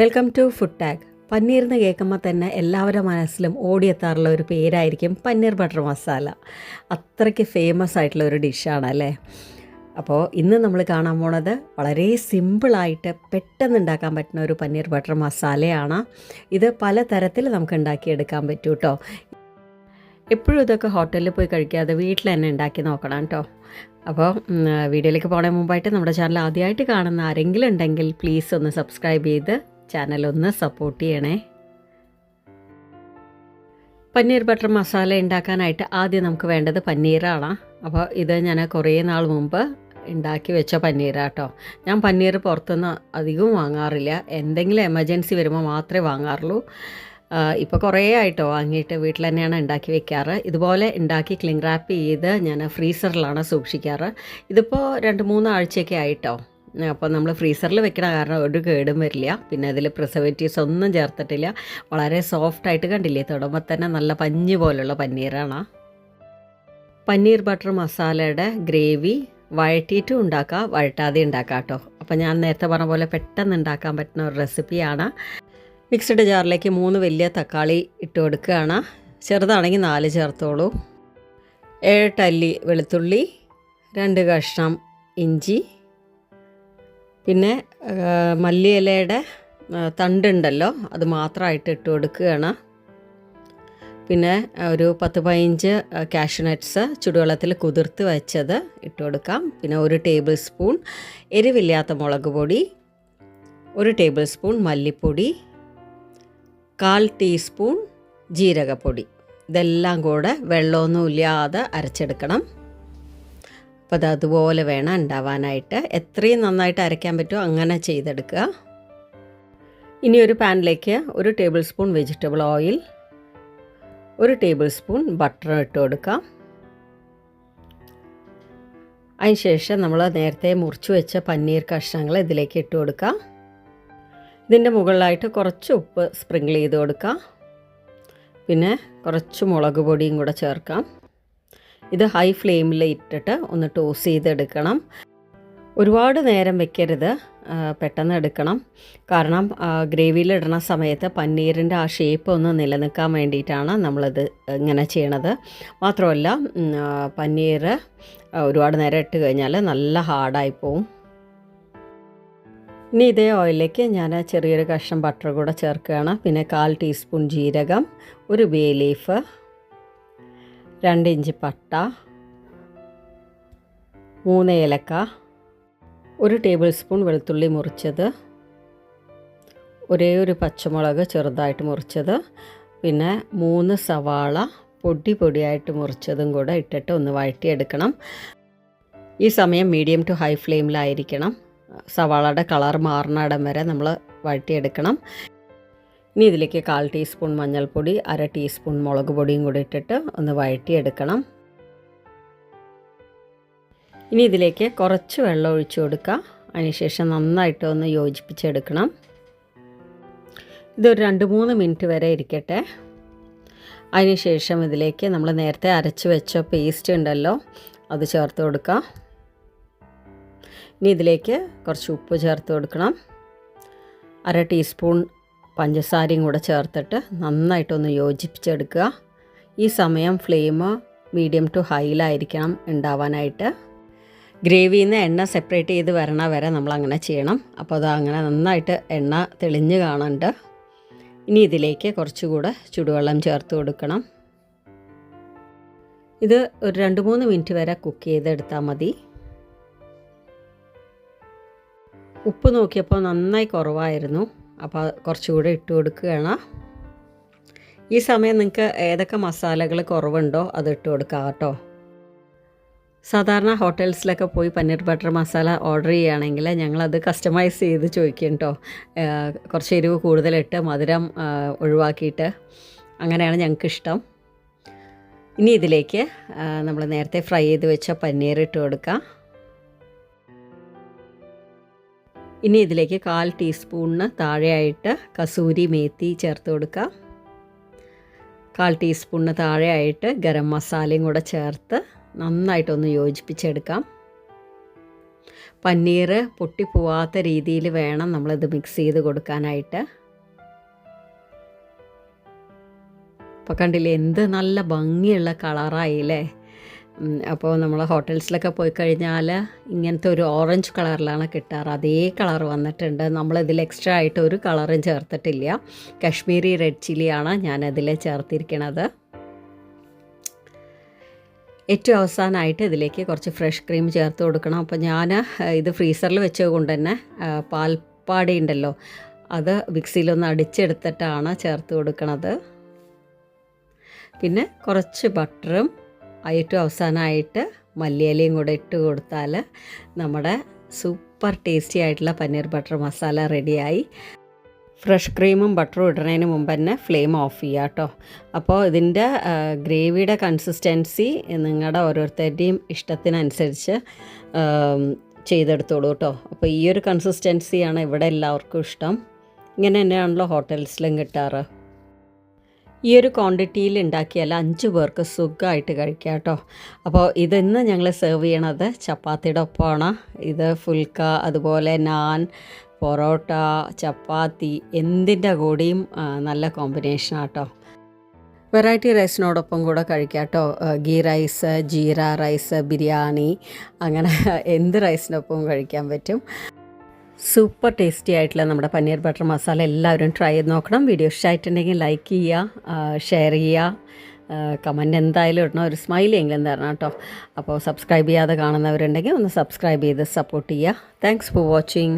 Welcome to food tag. Paneer എന്ന് കേൾക്കുമ്പോൾ തന്നെ എല്ലാവരുടെ മനസ്സിലും ഓടിയെത്താറുള്ള ഒരു പേരായിരിക്കും പന്നീർ ബട്ടർ മസാല. അത്രയ്ക്ക് ഫേമസ് ആയിട്ടുള്ള ഒരു ഡിഷാണ് അല്ലേ? അപ്പോൾ ഇന്ന് നമ്മൾ കാണാൻ പോണത് വളരെ സിമ്പിളായിട്ട് പെട്ടെന്ന് ഉണ്ടാക്കാൻ പറ്റുന്ന ഒരു പന്നീർ ബട്ടർ മസാലയാണ്. ഇത് പല തരത്തിൽ നമുക്ക് ഉണ്ടാക്കിയെടുക്കാൻ പറ്റും കേട്ടോ എപ്പോഴും ഇതൊക്കെ ഹോട്ടലിൽ പോയി കഴിക്കാതെ വീട്ടിൽ തന്നെ ഉണ്ടാക്കി നോക്കണം കേട്ടോ അപ്പോൾ വീഡിയോയിലേക്ക് പോണേ മുമ്പായിട്ട് നമ്മുടെ ചാനൽ ആദ്യമായിട്ട് കാണുന്ന ആരെങ്കിലും ഉണ്ടെങ്കിൽ പ്ലീസ് ഒന്ന് സബ്സ്ക്രൈബ് ചെയ്ത് ചാനൽ ഒന്ന് സപ്പോർട്ട് ചെയ്യണേ. പന്നീർ ബട്ടർ മസാല ഉണ്ടാക്കാനായിട്ട് ആദ്യം നമുക്ക് വേണ്ടത് പന്നീറാണ് അപ്പോൾ ഇത് ഞാൻ കുറേ നാൾ മുമ്പ് ഉണ്ടാക്കി വെച്ച പനീറാട്ടോ ഞാൻ പന്നീർ പുറത്തുനിന്ന് അധികവും വാങ്ങാറില്ല. എന്തെങ്കിലും എമർജൻസി വരുമ്പോൾ മാത്രമേ വാങ്ങാറുള്ളൂ. ഇപ്പോൾ കുറേ ആയിട്ടോ വാങ്ങിയിട്ട് വീട്ടിൽ തന്നെയാണ് ഉണ്ടാക്കി വെക്കാറ്. ഇതുപോലെ ഉണ്ടാക്കി ക്ലിങ് റാപ്പ് ചെയ്ത് ഞാൻ ഫ്രീസറിലാണ് സൂക്ഷിക്കാറ്. ഇതിപ്പോൾ രണ്ട് മൂന്ന് ആഴ്ചയൊക്കെ ആയിട്ടോ. അപ്പോൾ നമ്മൾ ഫ്രീസറിൽ വെക്കണ കാരണം ഒരു കേടും വരില്ല. പിന്നെ അതിൽ പ്രിസർവേറ്റീവ്സ് ഒന്നും ചേർത്തിട്ടില്ല. വളരെ സോഫ്റ്റായിട്ട് കണ്ടില്ലേ? തൊടുമ്പോൾ തന്നെ നല്ല പഞ്ഞ് പോലുള്ള പനീറാണ് പനീർ ബട്ടർ മസാലയുടെ ഗ്രേവി വഴറ്റിയിട്ടും ഉണ്ടാക്കാം. വഴറ്റാതെ ഉണ്ടാക്കാം കേട്ടോ. അപ്പോൾ ഞാൻ നേരത്തെ പറഞ്ഞ പോലെ പെട്ടെന്ന് ഉണ്ടാക്കാൻ പറ്റുന്ന ഒരു റെസിപ്പിയാണ് മിക്സഡ് ജാറിലേക്ക് മൂന്ന് വലിയ തക്കാളി ഇട്ട് കൊടുക്കുകയാണ്. ചെറുതാണെങ്കിൽ നാല് ചേർത്തോളൂ. ഏഴ് ടല്ലി വെളുത്തുള്ളി രണ്ട് കഷ്ണം ഇഞ്ചി പിന്നെ മല്ലിയിലയുടെ തണ്ടുണ്ടല്ലോ അത് മാത്രമായിട്ട് ഇട്ട് കൊടുക്കുകയാണ്. പിന്നെ ഒരു പത്ത് പതിനഞ്ച് കാഷ്നട്ട്സ് ചുടുവെള്ളത്തിൽ കുതിർത്ത് വെച്ചത് ഇട്ട് കൊടുക്കാം. പിന്നെ ഒരു ടേബിൾ സ്പൂൺ എരിവില്ലാത്ത മുളക് പൊടി ഒരു ടേബിൾ സ്പൂൺ മല്ലിപ്പൊടി കാൽ ടീസ്പൂൺ ജീരകപ്പൊടി. ഇതെല്ലാം കൂടെ വെള്ളമൊന്നും ഇല്ലാതെ അരച്ചെടുക്കണം. അപ്പോൾ അത് അതുപോലെ വേണം ഉണ്ടാവാനായിട്ട്. എത്രയും നന്നായിട്ട് അരയ്ക്കാൻ പറ്റുമോ അങ്ങനെ ചെയ്തെടുക്കുക. ഇനി ഒരു പാനിലേക്ക് ഒരു ടേബിൾ സ്പൂൺ വെജിറ്റബിൾ ഓയിൽ ഒരു ടേബിൾ സ്പൂൺ ബട്ടർ ഇട്ട് കൊടുക്കാം. അതിനുശേഷം നമ്മൾ നേരത്തെ മുറിച്ച് വെച്ച പന്നീർ കഷ്ണങ്ങൾ ഇതിലേക്ക് ഇട്ട് കൊടുക്കാം ഇതിന്റെ മുകളിലായിട്ട് കുറച്ച് ഉപ്പ് സ്പ്രിങ്കിൾ ചെയ്ത് കൊടുക്കാം പിന്നെ കുറച്ച് മുളക് പൊടിയും കൂടെ ചേർക്കാം. ഇത് ഹൈ ഫ്ലെയിമിൽ ഇട്ടിട്ട് ഒന്ന് ടോസ് ചെയ്തെടുക്കണം. ഒരുപാട് നേരം വെക്കരുത്. പെട്ടെന്ന് എടുക്കണം. കാരണം ഗ്രേവിയിൽ ഇടുന്ന സമയത്ത് പന്നീരിന്റെ ആ ഷേപ്പ് ഒന്ന് നിലനിൽക്കാൻ വേണ്ടിയിട്ടാണ് നമ്മളിത് ഇങ്ങനെ ചെയ്യണത്. മാത്രമല്ല പനീർ ഒരുപാട് നേരം ഇട്ട് കഴിഞ്ഞാൽ നല്ല ഹാർഡായി പോവും. ഇനി ഇതേ ഓയിലേക്ക് ഞാൻ ചെറിയൊരു കഷ്ണം ബട്ടർ കൂടെ ചേർക്കുകയാണ്. പിന്നെ കാൽ ടീസ്പൂൺ ജീരകം ഒരു ബേ ലീഫ് രണ്ട് ഇഞ്ച് പട്ട മൂന്ന് ഏലക്ക ഒരു ടേബിൾ സ്പൂൺ വെളുത്തുള്ളി മുറിച്ചത് ഒരേ ഒരു പച്ചമുളക് ചെറുതായിട്ട് മുറിച്ചത് പിന്നെ മൂന്ന് സവാള പൊടി പൊടിയായിട്ട് മുറിച്ചതും കൂടെ ഇട്ടിട്ട് ഒന്ന് വഴറ്റിയെടുക്കണം. ഈ സമയം മീഡിയം ടു ഹൈ ഫ്ലെയിമിലായിരിക്കണം സവാളയുടെ കളർ മാറുന്നിടം വരെ നമ്മൾ വഴറ്റിയെടുക്കണം. ഇനി ഇതിലേക്ക് കാൽ ടീസ്പൂൺ മഞ്ഞൾപ്പൊടി അര ടീസ്പൂൺ മുളക് പൊടിയും കൂടി ഇട്ടിട്ട് ഒന്ന് വഴറ്റിയെടുക്കണം. ഇനി ഇതിലേക്ക് കുറച്ച് വെള്ളം ഒഴിച്ചു കൊടുക്കുക. അതിനുശേഷം നന്നായിട്ട് ഒന്ന് യോജിപ്പിച്ചെടുക്കണം. ഇതൊരു രണ്ട് മൂന്ന് മിനിറ്റ് വരെ ഇരിക്കട്ടെ. അതിനുശേഷം ഇതിലേക്ക് നമ്മൾ നേരത്തെ അരച്ച് വെച്ച പേസ്റ്റ് ഉണ്ടല്ലോ അത് ചേർത്ത് കൊടുക്കുക. ഇനി ഇതിലേക്ക് കുറച്ച് ഉപ്പ് ചേർത്ത് കൊടുക്കണം. അര ടീസ്പൂൺ പഞ്ചസാരയും കൂടെ ചേർത്തിട്ട് നന്നായിട്ടൊന്ന് യോജിപ്പിച്ചെടുക്കുക. ഈ സമയം ഫ്ലെയിം മീഡിയം ടു ഹൈയിലായിരിക്കണം ഉണ്ടാവാനായിട്ട്. ഗ്രേവിയിൽ നിന്ന് എണ്ണ സെപ്പറേറ്റ് ചെയ്ത് വരണ വരെ നമ്മൾ അങ്ങനെ ചെയ്യണം. അപ്പോൾ അത് അങ്ങനെ നന്നായിട്ട് എണ്ണ തെളിഞ്ഞു കാണുന്നുണ്ട് ഇനി ഇതിലേക്ക് കുറച്ചുകൂടെ ചുടുവെള്ളം ചേർത്ത് കൊടുക്കണം. ഇത് ഒരു രണ്ട് മൂന്ന് മിനിറ്റ് വരെ കുക്ക് ചെയ്തെടുത്താൽ മതി. ഉപ്പ് നോക്കിയപ്പോൾ നന്നായി കുറവായിരുന്നു. അപ്പോൾ കുറച്ചുകൂടെ ഇട്ട് കൊടുക്കുകയാണ്. ഈ സമയം നിങ്ങൾക്ക് ഏതൊക്കെ മസാലകൾ കുറവുണ്ടോ അത് ഇട്ട് കൊടുക്കുക കേട്ടോ. സാധാരണ ഹോട്ടൽസിലൊക്കെ പോയി പനീർ ബട്ടർ മസാല ഓർഡർ ചെയ്യുകയാണെങ്കിൽ ഞങ്ങളത് കസ്റ്റമൈസ് ചെയ്ത് ചോദിക്കും കേട്ടോ. കുറച്ച് എരിവ് കൂടുതലിട്ട് മധുരം ഒഴിവാക്കിയിട്ട് അങ്ങനെയാണ് ഞങ്ങൾക്ക് ഇഷ്ടം. ഇനി ഇതിലേക്ക് നമ്മൾ നേരത്തെ ഫ്രൈ ചെയ്ത് വെച്ച പനീർ ഇട്ട് കൊടുക്കാം. ഇനി ഇതിലേക്ക് കാൽ ടീസ്പൂണിന് താഴെയായിട്ട് കസൂരി മേത്തി ചേർത്ത് കൊടുക്കുക. കാൽ ടീസ്പൂണിന് താഴെയായിട്ട് ഗരം മസാലയും കൂടെ ചേർത്ത് നന്നായിട്ടൊന്ന് യോജിപ്പിച്ചെടുക്കാം. പനീർ പൊട്ടിപ്പോവാത്ത രീതിയിൽ വേണം നമ്മളിത് മിക്സ് ചെയ്ത് കൊടുക്കാനായിട്ട്. അപ്പോൾ കണ്ടില്ലേ എന്ത് നല്ല ഭംഗിയുള്ള കളറായില്ലേ? അപ്പോൾ നമ്മൾ ഹോട്ടൽസിലൊക്കെ പോയി കഴിഞ്ഞാൽ ഇങ്ങനത്തെ ഒരു ഓറഞ്ച് കളറിലാണ് കിട്ടാറ്. അതേ കളർ വന്നിട്ടുണ്ട്. നമ്മളിതിൽ എക്സ്ട്രാ ആയിട്ട് ഒരു കളറും ചേർത്തിട്ടില്ല. കശ്മീരി റെഡ് ചില്ലിയാണ് ഞാനതിൽ ചേർത്തിരിക്കണത്. ഏറ്റവും അവസാനമായിട്ട് ഇതിലേക്ക് കുറച്ച് ഫ്രഷ് ക്രീം ചേർത്ത് കൊടുക്കണം. അപ്പോൾ ഞാൻ ഇത് ഫ്രീസറിൽ വെച്ചത് കൊണ്ട് തന്നെ പാൽപ്പാടി ഉണ്ടല്ലോ അത് മിക്സിയിലൊന്ന് അടിച്ചെടുത്തിട്ടാണ് ചേർത്ത് കൊടുക്കണത്. പിന്നെ കുറച്ച് ബട്ടറും ഏറ്റവും അവസാനമായിട്ട് മല്ലിയിലയും കൂടെ ഇട്ട് കൊടുത്താൽ നമ്മുടെ സൂപ്പർ ടേസ്റ്റി ആയിട്ടുള്ള പനീർ ബട്ടർ മസാല റെഡിയായി ഫ്രഷ് ക്രീമും ബട്ടറും ഇടുന്നതിന് മുമ്പ് തന്നെ ഫ്ലെയിം ഓഫ് ചെയ്യുക കേട്ടോ. അപ്പോൾ ഇതിന്റെ ഗ്രേവിയുടെ കൺസിസ്റ്റൻസി നിങ്ങളുടെ ഓരോരുത്തരുടെയും ഇഷ്ടത്തിനനുസരിച്ച് ചെയ്തെടുത്തോളൂ കേട്ടോ. അപ്പോൾ ഈ ഒരു കൺസിസ്റ്റൻസിയാണ് ഇവിടെ എല്ലാവർക്കും ഇഷ്ടം. ഇങ്ങനെ തന്നെയാണല്ലോ ഹോട്ടൽസിലും കിട്ടാറ്. ഈ ഒരു ക്വാണ്ടിറ്റിയിൽ ഉണ്ടാക്കിയാൽ അഞ്ച് പേർക്ക് സുഖമായിട്ട് കഴിക്കാം കേട്ടോ. അപ്പോൾ ഇതിന്ന് ഞങ്ങൾ സെർവ് ചെയ്യണത് ചപ്പാത്തിയുടെ ഒപ്പമാണ്. ഇത് ഫുൽക്ക അതുപോലെ നാൻ പൊറോട്ട ചപ്പാത്തി എന്തിന്റെ കൂടിയും നല്ല കോമ്പിനേഷനാണ് കേട്ടോ വെറൈറ്റി റൈസിനോടൊപ്പം കൂടെ കഴിക്കാം കേട്ടോ. Ghee rice jeera rice biryani അങ്ങനെ എന്ത് റൈസിനൊപ്പം കഴിക്കാൻ പറ്റും. സൂപ്പർ ടേസ്റ്റി ആയിട്ടുള്ള നമ്മുടെ പനീർ ബട്ടർ മസാല എല്ലാവരും ട്രൈ ചെയ്ത് നോക്കണം. വീഡിയോ ഇഷ്ടമായിട്ടുണ്ടെങ്കിൽ ലൈക്ക് ചെയ്യുക ഷെയർ ചെയ്യുക. കമന്റ് എന്തായാലും ഇടണം. ഒരു സ്മൈലി എങ്കിലും തരണം കേട്ടോ. അപ്പോൾ സബ്സ്ക്രൈബ് ചെയ്യാതെ കാണുന്നവരുണ്ടെങ്കിൽ ഒന്ന് സബ്സ്ക്രൈബ് ചെയ്ത് സപ്പോർട്ട് ചെയ്യുക. Thanks for watching